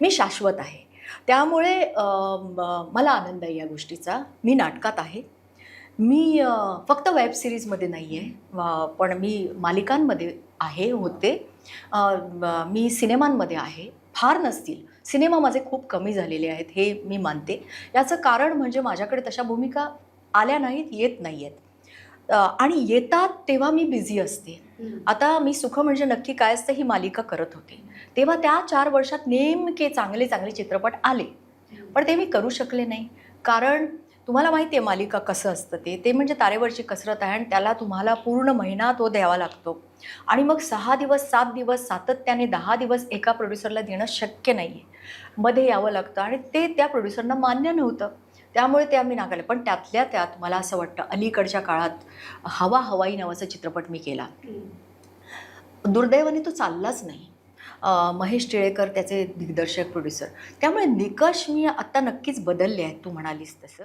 मी शाश्वत आहे. त्यामुळे मला आनंद आहे या गोष्टीचा. मी नाटकात आहे. मी फक्त वेब सिरीजमध्ये नाही आहे. पण मी मालिकांमध्ये आहे होते. मी सिनेमांमध्ये आहे. फार नसतील. सिनेमा माझे खूप कमी झालेले आहेत हे मी मानते. याचं कारण म्हणजे माझ्याकडे तशा भूमिका आल्या नाहीत येत नाही आहेत आणि येतात तेव्हा मी बिझी असते. आता मी सुख म्हणजे नक्की काय असतं ही मालिका करत होते. तेव्हा त्या चार वर्षात नेमके चांगले चांगले चित्रपट आले. पण ते मी करू शकले नाही. कारण तुम्हाला माहिती आहे मालिका कसं असतं ते? ते म्हणजे तारेवरची कसरत आहे आणि त्याला तुम्हाला पूर्ण महिना तो द्यावा लागतो. आणि मग सहा दिवस सात दिवस सातत्याने दहा दिवस एका प्रोड्युसरला देणं शक्य नाही आहे मध्ये यावं लागतं आणि ते त्या प्रोड्युसरना मान्य नव्हतं. त्यामुळे ते आम्ही नाकारले. पण त्यातल्या त्यात मला असं वाटतं अलीकडच्या काळात हवा हवाई नावाचा चित्रपट मी केला. दुर्दैवाने तो चाललाच नाही. महेश टिळेकर त्याचे दिग्दर्शक प्रोड्युसर त्यामुळे निकष मी आत्ता नक्कीच बदलले आहेत. तू म्हणालीस तसं.